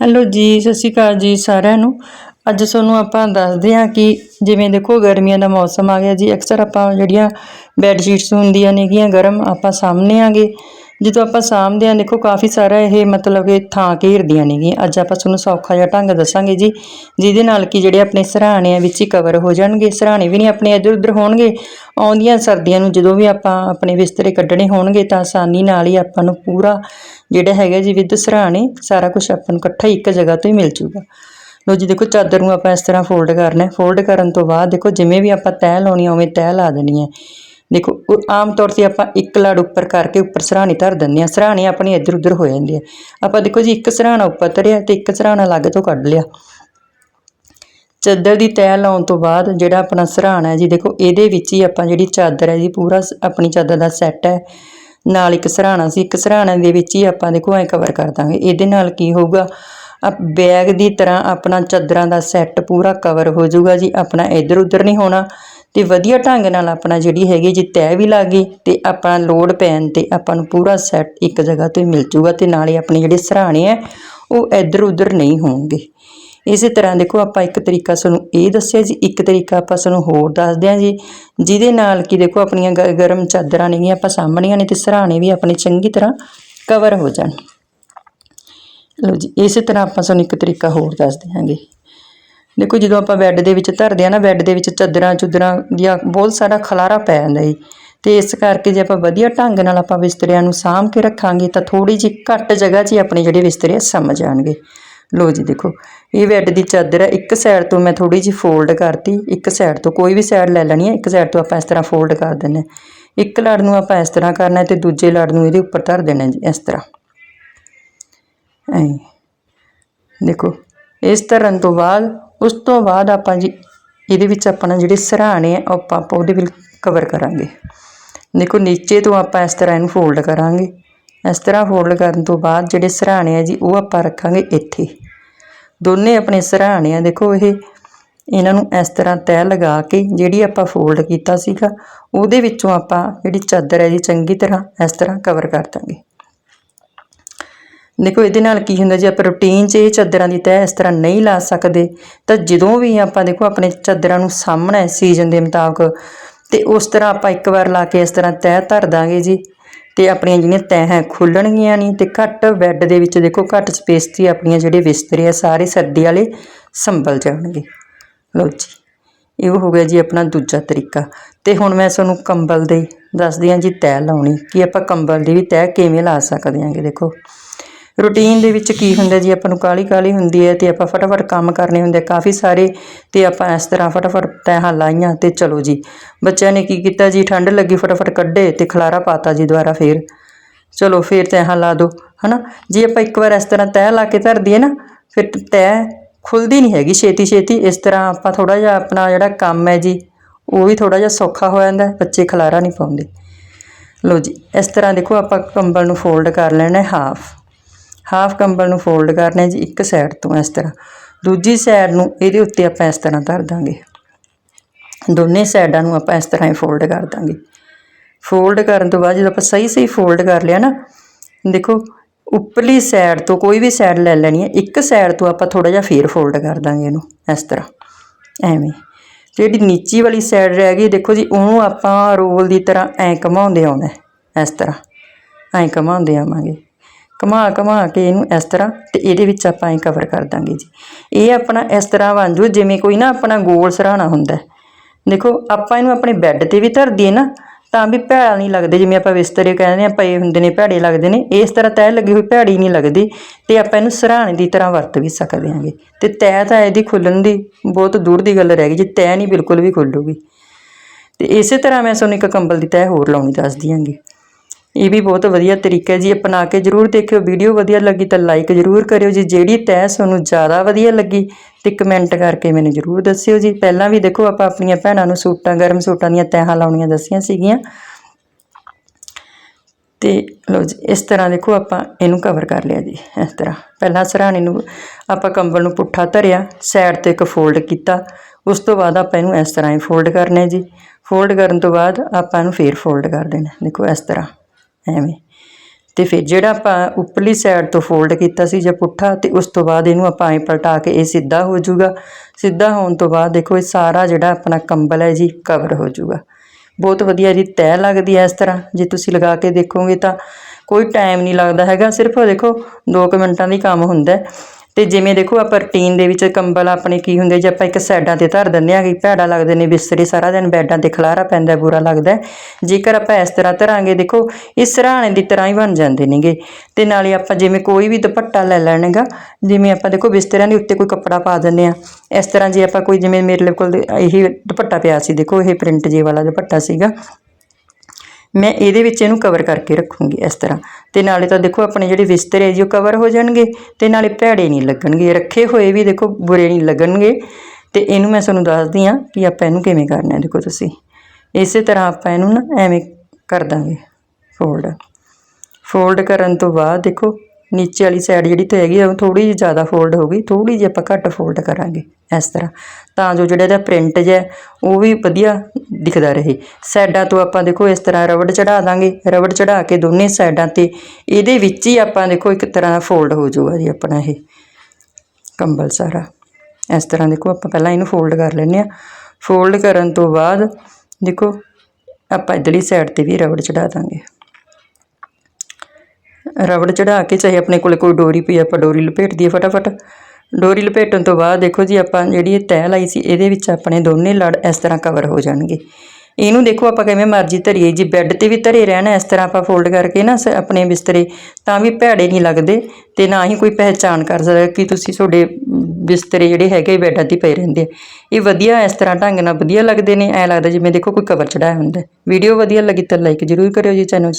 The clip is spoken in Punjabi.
ਹੈਲੋ ਜੀ, ਸਤਿ ਸ਼੍ਰੀ ਅਕਾਲ ਜੀ ਸਾਰਿਆਂ ਨੂੰ। ਅੱਜ ਤੁਹਾਨੂੰ ਆਪਾਂ ਦੱਸਦੇ ਹਾਂ ਕਿ ਜਿਵੇਂ ਦੇਖੋ ਗਰਮੀਆਂ ਦਾ ਮੌਸਮ ਆ ਗਿਆ ਜੀ। ਅਕਸਰ ਆਪਾਂ ਜਿਹੜੀਆਂ ਬੈੱਡ ਸ਼ੀਟਸ ਹੁੰਦੀਆਂ ਨੇਗੀਆਂ, ਗਰਮ ਆਪਾਂ ਸਾਹਮਣੇ ਆਂਗੇ। ਜਦੋਂ ਆਪਾਂ ਸਾਹਮਣੇ ਆ ਦੇਖੋ ਕਾਫੀ ਸਾਰਾ ਇਹ ਮਤਲਬ ਕਿ ਥਾਂ ਘੇਰਦੀਆਂ ਨੇਗੀਆਂ। ਅੱਜ ਆਪਾਂ ਤੁਹਾਨੂੰ ਸੌਖਾ ਜਿਹਾ ਢੰਗ ਦੱਸਾਂਗੇ ਜੀ, ਜਿਹਦੇ ਨਾਲ ਕਿ ਜਿਹੜੇ ਆਪਣੇ ਸਰਾਣੇ ਆ ਵਿੱਚ ਹੀ ਕਵਰ ਹੋ ਜਾਣਗੇ। ਸਰਾਣੇ ਵੀ ਨਹੀਂ ਆਪਣੇ ਇੱਧਰ ਉੱਧਰ ਹੋਣਗੇ। ਆਉਂਦੀਆਂ ਸਰਦੀਆਂ ਨੂੰ ਜਦੋਂ ਵੀ ਆਪਾਂ ਆਪਣੇ ਬਿਸਤਰੇ ਕੱਢਣੇ ਹੋਣਗੇ ਤਾਂ ਆਸਾਨੀ ਨਾਲ ਹੀ ਆਪਾਂ ਨੂੰ ਪੂਰਾ ਜਿਹੜਾ ਹੈਗਾ ਜੀ ਵਿਦ ਸਰਾਣੇ ਸਾਰਾ ਕੁਝ ਆਪਾਂ ਨੂੰ ਇਕੱਠਾ ਇੱਕ ਜਗ੍ਹਾ ਤੋਂ ਹੀ ਮਿਲ ਜੂਗਾ। ਲੋ ਜੀ ਦੇਖੋ ਚਾਦਰ ਨੂੰ ਆਪਾਂ ਇਸ ਤਰ੍ਹਾਂ ਫੋਲਡ ਕਰਨਾ ਹੈ। ਫੋਲਡ ਕਰਨ ਤੋਂ ਬਾਅਦ ਦੇਖੋ ਜਿਵੇਂ ਵੀ ਆਪਾਂ ਤੈਅ ਲਾਉਣੀ ਆ, ਉਵੇਂ ਤੈਅ ਲਾ ਦੇਣੀ ਹੈ। ਦੇਖੋ, ਉਹ ਆਮ ਤੌਰ ਤੇ ਆਪਾਂ ਇੱਕ ਲੜ ਉੱਪਰ ਕਰਕੇ ਉੱਪਰ ਸਰਾਣੇ ਧਰ ਦਿੰਦੇ ਆ ਸਰਾਣੇ ਆਪਣੀ ਇੱਧਰ ਉੱਧਰ ਹੋ ਜਾਂਦੇ ਆ। ਆਪਾਂ ਦੇਖੋ ਜੀ, ਇੱਕ ਸਰਾਣਾ ਉੱਪਰ ਧਰਿਆ ਤੇ ਇੱਕ ਸਰਾਣਾ ਅਲੱਗ ਤੋਂ ਕੱਢ ਲਿਆ। ਚਾਦਰ ਦੀ ਤੈਅ ਲਾਉਣ ਤੋਂ ਬਾਅਦ ਜਿਹੜਾ ਆਪਣਾ ਸਰਾਣਾ ਹੈ ਜੀ, ਦੇਖੋ, ਇਹਦੇ ਵਿੱਚ ਹੀ ਆਪਾਂ ਜਿਹੜੀ ਚਾਦਰ ਹੈ ਜੀ, ਪੂਰਾ ਸ- ਆਪਣੀ ਚਾਦਰ ਦਾ ਸੈੱਟ ਹੈ। ਨਾਲ ਇੱਕ ਸਰਾਣਾ ਸੀ, ਇੱਕ ਸਰਾਣੇ ਦੇ ਵਿੱਚ ਹੀ ਆਪਾਂ ਦੇਖੋ ਐ ਕਵਰ ਕਰ ਦਾਂਗੇ। ਇਹਦੇ ਨਾਲ ਕੀ ਹੋਊਗਾ? ਆ ਬੈਗ ਦੀ ਤਰ੍ਹਾਂ ਆਪਣਾ ਚਾਦਰਾਂ ਦਾ ਸੈੱਟ ਪੂਰਾ ਕਵਰ ਹੋ ਜਾਊਗਾ ਜੀ, ਆਪਣਾ ਇੱਧਰ ਉੱਧਰ ਨਹੀਂ ਹੋਣਾ। ਤੇ ਵਧੀਆ ਢੰਗ ਨਾਲ ਆਪਣਾ ਜਿਹੜੀ ਹੈਗੀ ਜੀ ਤੈਅ ਵੀ ਲੱਗ ਗਈ ਤੇ ਆਪਾਂ ਲੋਡ ਪੈਣ ਤੇ ਆਪਾਂ ਨੂੰ ਪੂਰਾ ਸੈੱਟ ਇੱਕ ਜਗ੍ਹਾ ਤੋਂ ਹੀ ਮਿਲ ਜੂਗਾ ਤੇ ਨਾਲੇ ਆਪਣੇ ਜਿਹੜੇ ਸਰਾਣੇ ਆ, ਉਹ ਇੱਧਰ ਉੱਧਰ ਨਹੀਂ ਹੋਣਗੇ। ਇਸੇ ਤਰ੍ਹਾਂ ਦੇਖੋ ਆਪਾਂ ਇੱਕ ਤਰੀਕਾ ਸਾਨੂੰ ਇਹ ਦੱਸਿਆ ਜੀ, ਇੱਕ ਤਰੀਕਾ ਆਪਾਂ ਸਾਨੂੰ ਹੋਰ ਦੱਸਦੇ ਹਾਂ ਜੀ, ਜਿਹਦੇ ਨਾਲ ਕਿ ਦੇਖੋ ਆਪਣੀਆਂ ਗ- ਗਰਮ ਚਾਦਰਾਂ ਨੇਗੀਆਂ ਆਪਾਂ ਸਾਹਮਣੀਆਂ ਨੇ ਤੇ ਸਰਾਣੇ ਵੀ ਆਪਣੇ ਚੰਗੀ ਤਰ੍ਹਾਂ ਕਵਰ ਹੋ ਜਾਣ। ਲਓ ਜੀ, ਇਸੇ ਤਰ੍ਹਾਂ ਆਪਾਂ ਤੁਹਾਨੂੰ ਇੱਕ ਤਰੀਕਾ ਹੋਰ ਦੱਸ ਦਿਆਂਗੇ। ਦੇਖੋ ਜਦੋਂ ਆਪਾਂ ਬੈੱਡ ਦੇ ਵਿੱਚ ਧਰਦੇ ਆ ਨਾ ਬੈੱਡ ਦੇ ਵਿੱਚ ਚਾਦਰਾਂ ਚੁਦਰਾਂ ਦੀਆਂ ਬਹੁਤ ਸਾਰਾ ਖਲਾਰਾ ਪੈ ਜਾਂਦਾ ਜੀ। ਤੇ ਇਸ ਕਰਕੇ ਜੇ ਆਪਾਂ ਵਧੀਆ ਢੰਗ ਨਾਲ ਆਪਾਂ ਬਿਸਤਰਿਆਂ ਨੂੰ ਸਾਂਭ ਕੇ ਰੱਖਾਂਗੇ, ਤਾਂ ਥੋੜੀ ਜਿਹੀ ਘੱਟ ਜਗ੍ਹਾ 'ਚ ਹੀ ਆਪਣੇ ਜਿਹੜੇ ਬਿਸਤਰੇ ਆ ਸਮਝ ਜਾਣਗੇ। ਲੋ ਜੀ ਦੇਖੋ, ਇਹ ਬੈੱਡ ਦੀ ਚਾਦਰ ਹੈ ਇੱਕ ਸਾਈਡ ਤੋਂ ਮੈਂ ਥੋੜੀ ਜਿਹੀ ਫੋਲਡ ਕਰਤੀ, ਇੱਕ ਸਾਈਡ ਤੋਂ ਕੋਈ ਵੀ ਸਾਈਡ ਲੈ ਲੈਣੀ ਹੈ ਇੱਕ ਸਾਈਡ ਤੋਂ ਆਪਾਂ ਇਸ ਤਰ੍ਹਾਂ ਫੋਲਡ ਕਰ ਦਿੰਦੇ ਹਾਂ। ਇੱਕ ਲੜ ਨੂੰ ਆਪਾਂ ਇਸ ਤਰ੍ਹਾਂ ਕਰਨਾ ਹੈ ਤੇ ਦੂਜੇ ਲੜ ਨੂੰ ਇਹਦੇ ਉੱਪਰ ਧਰ ਦੇਣਾ ਜੀ, ਇਸ ਤਰ੍ਹਾਂ। ਐਂ। ਦੇਖੋ, ਇਸ ਤਰ੍ਹਾਂ ਤੋਂ ਬਾਅਦ ਉਸ ਤੋਂ ਬਾਅਦ ਆਪਾਂ ਜੀ ਇਹਦੇ ਵਿੱਚ ਆਪਣਾ ਜਿਹੜੇ ਸਰਾਣੇ ਆ, ਉਹ ਆਪਾਂ ਆਪਾਂ ਉਹਦੇ ਵਿੱਚ ਕਵਰ ਕਰਾਂਗੇ। ਦੇਖੋ ਨੀਚੇ ਤੋਂ ਆਪਾਂ ਇਸ ਤਰ੍ਹਾਂ ਇਹਨੂੰ ਫੋਲਡ ਕਰਾਂਗੇ। ਇਸ ਤਰ੍ਹਾਂ ਫੋਲਡ ਕਰਨ ਤੋਂ ਬਾਅਦ ਜਿਹੜੇ ਸਰਾਣੇ ਆ ਜੀ, ਉਹ ਆਪਾਂ ਰੱਖਾਂਗੇ ਇੱਥੇ। ਦੋਨੇ ਆਪਣੇ ਸਰਾਣੇ ਆ, ਦੇਖੋ ਇਹ, ਇਹਨਾਂ ਨੂੰ ਇਸ ਤਰ੍ਹਾਂ ਤੈਅ ਲਗਾ ਕੇ ਜਿਹੜੀ ਆਪਾਂ ਫੋਲਡ ਕੀਤਾ ਸੀਗਾ, ਉਹਦੇ ਵਿੱਚੋਂ ਆਪਾਂ ਜਿਹੜੀ ਚਾਦਰ ਹੈ ਜੀ ਚੰਗੀ ਤਰ੍ਹਾਂ ਇਸ ਤਰ੍ਹਾਂ ਕਵਰ ਕਰ ਦਾਂਗੇ। ਦੇਖੋ, ਇਹਦੇ ਨਾਲ ਕੀ ਹੁੰਦਾ, ਜੇ ਆਪਾਂ ਰੂਟੀਨ 'ਚ ਇਹ ਚਾਦਰਾਂ ਦੀ ਤਹਿ ਇਸ ਤਰ੍ਹਾਂ ਨਹੀਂ ਲਾ ਸਕਦੇ, ਤਾਂ ਜਦੋਂ ਵੀ ਆਪਾਂ ਦੇਖੋ, ਆਪਣੇ ਚਾਦਰਾਂ ਨੂੰ ਸਾਹਮਣੇ ਸੀਜ਼ਨ ਦੇ ਮੁਤਾਬਕ, ਤੇ ਉਸ ਤਰ੍ਹਾਂ ਆਪਾਂ ਇੱਕ ਵਾਰ ਲਾ ਕੇ ਇਸ ਤਰ੍ਹਾਂ ਤਹਿ ਧਰ ਦਾਂਗੇ ਜੀ, ਤੇ ਆਪਣੀਆਂ ਜਿਹੜੀਆਂ ਤਹਿਆਂ ਖੁੱਲਣਗੀਆਂ ਨਹੀਂ ਤੇ ਘੱਟ ਬੈੱਡ ਦੇ ਵਿੱਚ ਦੇਖੋ, ਘੱਟ ਸਪੇਸ 'ਤੇ ਆਪਣੀਆਂ ਜਿਹੜੇ ਬਿਸਤਰੇ ਆ, ਸਾਰੇ ਸਰਦੀ ਵਾਲੇ ਸੰਭਲ ਜਾਣਗੇ। ਲਓ ਜੀ, ਇਹ ਹੋ ਗਿਆ ਜੀ ਆਪਣਾ ਦੂਜਾ ਤਰੀਕਾ। ਤੇ ਹੁਣ ਮੈਂ ਤੁਹਾਨੂੰ ਕੰਬਲ ਦੇ ਦੱਸਦੀ ਹਾਂ ਜੀ ਤਹਿ ਲਾਉਣੀ, ਕਿ ਆਪਾਂ ਕੰਬਲ ਦੀ ਵੀ ਤਹਿ ਕਿਵੇਂ ਲਾ ਸਕਦੇ ਹਾਂਗੇ, ਦੇਖੋ। ਰੂਟੀਨ ਦੇ ਵਿੱਚ ਕੀ ਹੁੰਦਾ ਜੀ? ਆਪਾਂ ਨੂੰ ਕਾਲੀ ਕਾਲੀ ਹੁੰਦੀ ਹੈ ਤੇ ਆਪਾਂ ਫਟਾਫਟ ਕੰਮ ਕਰਨੇ ਹੁੰਦੇ ਕਾਫੀ ਸਾਰੇ ਤੇ ਆਪਾਂ ਇਸ ਤਰ੍ਹਾਂ ਫਟਾਫਟ ਤੈਹਾਂ ਲਾਈਆਂ ਤੇ ਚਲੋ ਜੀ। ਬੱਚਿਆਂ ਨੇ ਕੀ ਕੀਤਾ ਜੀ? ਠੰਡ ਲੱਗੀ, ਫਟਾਫਟ ਕੱਢੇ ਤੇ ਖਲਾਰਾ ਪਾਤਾ ਜੀ ਦੁਬਾਰਾ ਫੇਰ। ਚਲੋ ਫੇਰ ਤੈਹਾਂ ਲਾ ਦੋ, ਹਨਾ? ਜੇ ਆਪਾਂ ਇੱਕ ਵਾਰ ਇਸ ਤਰ੍ਹਾਂ ਤਹਿ ਲਾ ਕੇ ਧਰ ਦਈਏ ਨਾ, ਫਿਰ ਤਹਿ ਖੁੱਲਦੀ ਨਹੀਂ ਹੈਗੀ ਛੇਤੀ ਛੇਤੀ। ਇਸ ਤਰ੍ਹਾਂ ਆਪਾਂ ਥੋੜਾ ਜਿਹਾ ਆਪਣਾ ਜਿਹੜਾ ਕੰਮ ਹੈ ਜੀ, ਉਹ ਵੀ ਥੋੜਾ ਜਿਹਾ ਸੌਖਾ ਹੋ ਜਾਂਦਾ, ਬੱਚੇ ਖਲਾਰਾ ਨਹੀਂ ਪਾਉਂਦੇ। ਲਓ ਜੀ, ਇਸ ਤਰ੍ਹਾਂ ਦੇਖੋ ਆਪਾਂ ਕੰਬਲ ਨੂੰ ਫੋਲਡ ਕਰ ਲੈਣਾ ਹਾਫ ਹਾਫ ਕੰਬਲ ਨੂੰ ਫੋਲਡ ਕਰਨਾ ਜੀ, ਇੱਕ ਸਾਈਡ ਤੋਂ ਇਸ ਤਰ੍ਹਾਂ। ਦੂਜੀ ਸਾਈਡ ਨੂੰ ਇਹਦੇ ਉੱਤੇ ਆਪਾਂ ਇਸ ਤਰ੍ਹਾਂ ਧਰ ਦਾਂਗੇ। ਦੋਨੇ ਸਾਈਡਾਂ ਨੂੰ ਆਪਾਂ ਇਸ ਤਰ੍ਹਾਂ ਹੀ ਫੋਲਡ ਕਰ ਦਾਂਗੇ। ਫੋਲਡ ਕਰਨ ਤੋਂ ਬਾਅਦ ਜਦੋਂ ਆਪਾਂ ਸਹੀ ਸਹੀ ਫੋਲਡ ਕਰ ਲਿਆ ਨਾ, ਦੇਖੋ, ਉੱਪਰਲੀ ਸਾਈਡ ਤੋਂ ਕੋਈ ਵੀ ਸਾਈਡ ਲੈ ਲੈਣੀ ਹੈ, ਇੱਕ ਸਾਈਡ ਤੋਂ ਆਪਾਂ ਥੋੜਾ ਜਿਹਾ ਫੇਰ ਫੋਲਡ ਕਰ ਦਾਂਗੇ ਇਹਨੂੰ ਇਸ ਤਰ੍ਹਾਂ। ਐਵੇਂ। ਜਿਹੜੀ ਨੀਚੀ ਵਾਲੀ ਸਾਈਡ ਰਹਿ ਗਈ, ਦੇਖੋ ਜੀ, ਉਹਨੂੰ ਆਪਾਂ ਰੋਲ ਦੀ ਤਰ੍ਹਾਂ ਐਂ ਘਮਾਉਂਦੇ ਆਉਣਾ ਇਸ ਤਰ੍ਹਾਂ। ਐਂ ਘਮਾਉਂਦੇ ਆਵਾਂਗੇ। ਘਮਾ ਘਮਾ ਕੇ ਇਹਨੂੰ ਇਸ ਤਰ੍ਹਾਂ ਤੇ ਇਹਦੇ ਵਿੱਚ ਆਪਾਂ ਇਹ ਕਵਰ ਕਰ ਦਾਂਗੇ ਜੀ। ਇਹ ਆਪਣਾ ਇਸ ਤਰ੍ਹਾਂ ਬਣ ਜੂ, ਜਿਵੇਂ ਕੋਈ ਨਾ ਆਪਣਾ ਗੋਲ ਸਰਾਣਾ ਹੁੰਦਾ ਦੇਖੋ, ਆਪਾਂ ਇਹਨੂੰ ਆਪਣੇ ਬੈੱਡ ਤੇ ਵੀ ਧਰ ਦਈਏ ਨਾ, ਤਾਂ ਵੀ ਭੈੜਾ ਨਹੀਂ ਲੱਗਦੇ, ਜਿਵੇਂ ਆਪਾਂ ਬਿਸਤਰੇ ਕਹਿੰਦੇ ਆ ਪਏ ਹੁੰਦੇ ਨੇ, ਭੈੜੇ ਲੱਗਦੇ ਨੇ, ਇਸ ਤਰ੍ਹਾਂ ਤਹਿ ਲੱਗੀ ਹੋਈ ਭੈੜੀ ਨਹੀਂ ਲੱਗਦੀ ਤੇ ਆਪਾਂ ਇਹਨੂੰ ਸਰਾਣੇ ਦੀ ਤਰ੍ਹਾਂ ਵਰਤ ਵੀ ਸਕਦੇ ਹਾਂਗੇ। ਤੇ ਤਹਿ ਤਾਂ ਇਹਦੀ ਖੁੱਲਣ ਦੀ ਬਹੁਤ ਦੂਰ ਦੀ ਗੱਲ ਰਹਿ ਗਈ ਜੀ, ਤਹਿ ਨਹੀਂ ਬਿਲਕੁਲ ਵੀ ਖੁੱਲੂਗੀ। ਤੇ ਇਸੇ ਤਰ੍ਹਾਂ ਮੈਂ ਤੁਹਾਨੂੰ ਇੱਕ ਕੰਬਲ ਦੀ ਤਹਿ ਹੋਰ ਲਾਉਣੀ ਦੱਸਦੀ ਹਾਂਗੀ। ਇਹ ਵੀ ਬਹੁਤ ਵਧੀਆ ਤਰੀਕਾ ਹੈ ਜੀ, ਅਪਣਾ ਕੇ ਜਰੂਰ ਦੇਖਿਓ, ਵੀਡੀਓ ਵਧੀਆ ਲੱਗੀ ਤਾਂ ਲਾਈਕ ਜਰੂਰ ਕਰਿਓ ਜੀ, ਜਿਹੜੀ ਤੈਅ ਤੁਹਾਨੂੰ ਜ਼ਿਆਦਾ ਵਧੀਆ ਲੱਗੀ ਤੇ ਕਮੈਂਟ ਕਰਕੇ ਮੈਨੂੰ ਜਰੂਰ ਦੱਸਿਓ ਜੀ। ਪਹਿਲਾਂ ਵੀ ਦੇਖੋ, ਆਪਾਂ ਆਪਣੀਆਂ ਭੈਣਾਂ ਨੂੰ ਸੂਟਾਂ, ਗਰਮ ਸੂਟਾਂ ਦੀਆਂ ਤੈਹਾਂ ਲਾਉਣੀਆਂ ਦੱਸੀਆਂ ਸੀਗੀਆਂ। ਤੇ ਲਓ ਜੀ, ਇਸ ਤਰ੍ਹਾਂ ਦੇਖੋ, ਆਪਾਂ ਇਹਨੂੰ ਕਵਰ ਕਰ ਲਿਆ ਜੀ, ਇਸ ਤਰ੍ਹਾਂ। ਪਹਿਲਾਂ ਸਰਾਣੇ ਨੂੰ ਆਪਾਂ ਕੰਬਲ ਨੂੰ ਪੁੱਠਾ ਧਰਿਆ ਸਾਈਡ ਤੇ ਇੱਕ ਫੋਲਡ ਕੀਤਾ, ਉਸ ਤੋਂ ਬਾਅਦ ਆਪਾਂ ਇਹਨੂੰ ਇਸ ਤਰ੍ਹਾਂ ਹੀ ਫੋਲਡ ਕਰਨਾ ਹੈ ਜੀ। ਫੋਲਡ ਕਰਨ ਤੋਂ ਬਾਅਦ ਆਪਾਂ ਇਹਨੂੰ ਫੇਰ ਫੋਲਡ ਕਰ ਦੇਣਾ, ਦੇਖੋ, ਇਸ ਤਰ੍ਹਾਂ। ਐਵੇਂ। ਤੇ ਫਿਰ ਜਿਹੜਾ ਆਪਾਂ ਉੱਪਰਲੀ ਸਾਈਡ ਤੋਂ ਫੋਲਡ ਕੀਤਾ ਸੀ ਜਾਂ ਪੁੱਠਾ, ਤੇ ਉਸ ਤੋਂ ਬਾਅਦ ਇਹਨੂੰ ਆਪਾਂ ਐਂ ਪਲਟਾ ਕੇ ਇਹ ਸਿੱਧਾ ਹੋ ਜਾਊਗਾ। ਸਿੱਧਾ ਹੋਣ ਤੋਂ ਬਾਅਦ ਦੇਖੋ ਇਹ ਸਾਰਾ ਜਿਹੜਾ ਆਪਣਾ ਕੰਬਲ ਹੈ ਜੀ ਕਵਰ ਹੋ ਜਾਊਗਾ। ਬਹੁਤ ਵਧੀਆ ਜੀ ਤੈਅ ਲੱਗਦੀ ਹੈ ਇਸ ਤਰ੍ਹਾਂ। ਜੇ ਤੁਸੀਂ ਲਗਾ ਕੇ ਦੇਖੋਗੇ ਤਾਂ ਕੋਈ ਟਾਈਮ ਨਹੀਂ ਲੱਗਦਾ ਹੈਗਾ। ਸਿਰਫ ਦੇਖੋ 2 ਮਿੰਟਾਂ ਦੀ ਕੰਮ ਹੁੰਦਾ ਤੇ ਜਿਵੇਂ ਦੇਖੋ ਆਪਾਂ ਰੂਟੀਨ ਦੇ ਵਿੱਚ ਕੰਬਲ ਆਪਣੇ ਕੀ ਹੁੰਦੇ, ਜੇ ਆਪਾਂ ਇੱਕ ਸਾਈਡਾਂ ਤੇ ਧਰ ਦਿੰਦੇ ਆ ਕਿ ਭੈੜਾ ਲੱਗਦੇ ਨੇ, ਬਿਸਤਰੇ ਸਾਰਾ ਦਿਨ ਬੈੱਡਾਂ ਤੇ ਖਲਾਰਾ ਪੈਂਦਾ, ਬੁਰਾ ਲੱਗਦਾ ਜੇਕਰ ਆਪਾਂ ਇਸ ਤਰ੍ਹਾਂ ਧਰਾਂਗੇ, ਦੇਖੋ ਇਸ ਸਰਾਣੇ ਦੀ ਤਰ੍ਹਾਂ ਹੀ ਬਣ ਜਾਂਦੇ ਨੇਗੇ। ਤੇ ਨਾਲੇ ਆਪਾਂ ਜਿਵੇਂ ਕੋਈ ਵੀ ਦੁਪੱਟਾ ਲੈ ਲੈਣਾਗਾ, ਜਿਵੇਂ ਆਪਾਂ ਦੇਖੋ ਬਿਸਤਰਿਆਂ ਦੇ ਉੱਤੇ ਕੋਈ ਕੱਪੜਾ ਪਾ ਦਿੰਦੇ ਆ ਇਸ ਤਰ੍ਹਾਂ ਜੇ ਆਪਾਂ ਕੋਈ ਜਿਵੇਂ ਮੇਰੇ ਕੋਲ ਇਹ ਦੁਪੱਟਾ ਪਿਆ ਸੀ, ਦੇਖੋ, ਇਹ ਪ੍ਰਿੰਟ ਜੇ ਵਾਲਾ ਦੁਪੱਟਾ ਸੀਗਾ ਮੈਂ ਇਹਦੇ ਵਿੱਚ ਇਹਨੂੰ ਕਵਰ ਕਰਕੇ ਰੱਖੂੰਗੀ ਇਸ ਤਰ੍ਹਾਂ। ਤੇ ਨਾਲੇ ਤਾਂ ਦੇਖੋ ਆਪਣੇ ਜਿਹੜੇ ਬਿਸਤਰੇ ਹੈ ਜੀ, ਉਹ ਕਵਰ ਹੋ ਜਾਣਗੇ ਤੇ ਨਾਲੇ ਭੈੜੇ ਨਹੀਂ ਲੱਗਣਗੇ। ਰੱਖੇ ਹੋਏ ਵੀ ਦੇਖੋ ਬੁਰੇ ਨਹੀਂ ਲੱਗਣਗੇ। ਤੇ ਇਹਨੂੰ ਮੈਂ ਤੁਹਾਨੂੰ ਦੱਸਦੀ ਹਾਂ ਕਿ ਆਪਾਂ ਇਹਨੂੰ ਕਿਵੇਂ ਕਰਨਾ ਹੈ। ਦੇਖੋ ਤੁਸੀਂ, ਇਸੇ ਤਰ੍ਹਾਂ ਆਪਾਂ ਇਹਨੂੰ ਨਾ ਐਵੇਂ ਕਰ ਦਾਂਗੇ ਫੋਲਡ ਫੋਲਡ ਕਰਨ ਤੋਂ ਬਾਅਦ ਦੇਖੋ, ਨੀਚੇ ਵਾਲੀ ਸਾਈਡ ਜਿਹੜੀ ਤੇ ਹੈਗੀ ਆ, ਉਹ ਥੋੜੀ ਜਿਹੀ ਜ਼ਿਆਦਾ ਫੋਲਡ ਹੋ ਗਈ। ਥੋੜੀ ਜਿਹੀ ਆਪਾਂ ਘੱਟ ਫੋਲਡ ਕਰਾਂਗੇ। ਇਸ ਤਰ੍ਹਾਂ। ਤਾਂ ਜੋ ਜਿਹੜਾ ਇਹਦਾ ਪ੍ਰਿੰਟ ਜਿਹਾ ਉਹ ਵੀ ਵਧੀਆ ਦਿਖਦਾ ਰਹੇ। ਸਾਈਡਾਂ ਤੋਂ ਆਪਾਂ ਦੇਖੋ ਇਸ ਤਰ੍ਹਾਂ ਰਬੜ ਚੜਾ ਦਾਂਗੇ। ਰਬੜ ਚੜਾ ਕੇ ਦੋਨੇ ਸਾਈਡਾਂ ਤੇ ਇਹਦੇ ਵਿੱਚ ਹੀ ਆਪਾਂ ਦੇਖੋ ਇੱਕ ਤਰ੍ਹਾਂ ਦਾ ਫੋਲਡ ਹੋ ਜਾਊਗਾ ਜੀ ਆਪਣਾ ਇਹ। ਕੰਬਲ ਸਾਰਾ। ਇਸ ਤਰ੍ਹਾਂ ਦੇਖੋ ਆਪਾਂ ਪਹਿਲਾਂ ਇਹਨੂੰ ਫੋਲਡ ਕਰ ਲੈਂਦੇ ਆ ਫੋਲਡ ਕਰਨ ਤੋਂ ਬਾਅਦ ਦੇਖੋ ਆਪਾਂ ਇਧਰਲੀ ਸਾਈਡ ਤੇ ਵੀ ਰਬੜ ਚੜਾ ਦਾਂਗੇ। ਰਬੜ ਚੜਾ ਕੇ ਚਾਹੇ ਆਪਣੇ ਕੋਲੇ ਕੋਈ ਡੋਰੀ ਪਈ ਆਪਾਂ ਡੋਰੀ ਲਪੇਟ ਦਈਏ ਫਟਾਫਟ। ਡੋਰੀ ਲਪੇਟਣ ਤੋਂ ਬਾਅਦ ਦੇਖੋ ਜੀ, ਆਪਾਂ ਜਿਹੜੀ ਇਹ ਤਹਿ ਲਾਈ ਸੀ, ਇਹਦੇ ਵਿੱਚ ਆਪਣੇ ਦੋਨੇ ਲੜ ਇਸ ਤਰ੍ਹਾਂ ਕਵਰ ਹੋ ਜਾਣਗੇ। ਇਹਨੂੰ ਦੇਖੋ, ਆਪਾਂ ਕਿਵੇਂ ਮਰਜ਼ੀ ਧਰੀਏ ਜੀ ਬੈੱਡ ਤੇ ਵੀ ਧਰੇ ਰਹਿਣ, ਇਸ ਤਰ੍ਹਾਂ ਆਪਾਂ ਫੋਲਡ ਕਰਕੇ ਨਾ ਸ- ਆਪਣੇ ਬਿਸਤਰੇ, ਤਾਂ ਵੀ ਭੈੜੇ ਨਹੀਂ ਲੱਗਦੇ ਤੇ ਨਾ ਹੀ ਕੋਈ ਪਹਿਚਾਣ ਕਰ ਸਕਦਾ ਕਿ ਤੁਸੀਂ ਤੁਹਾਡੇ ਬਿਸਤਰੇ ਜਿਹੜੇ ਹੈਗੇ ਬੈੱਡਾਂ ਤੇ ਪਏ ਰਹਿੰਦੇ ਆ। ਇਹ ਵਧੀਆ ਇਸ ਤਰ੍ਹਾਂ ਢੰਗ ਨਾਲ ਵਧੀਆ ਲੱਗਦੇ ਨੇ, ਐ ਲੱਗਦਾ ਜਿਵੇਂ ਦੇਖੋ ਕੋਈ ਕਵਰ ਚੜਾਇਆ ਹੁੰਦਾ। ਵੀਡੀਓ ਵਧੀਆ ਲੱਗੀ ਤਾਂ ਲਾਈਕ ਜ਼ਰੂਰ ਕਰਿਓ ਜੀ, ਚੈਨਲ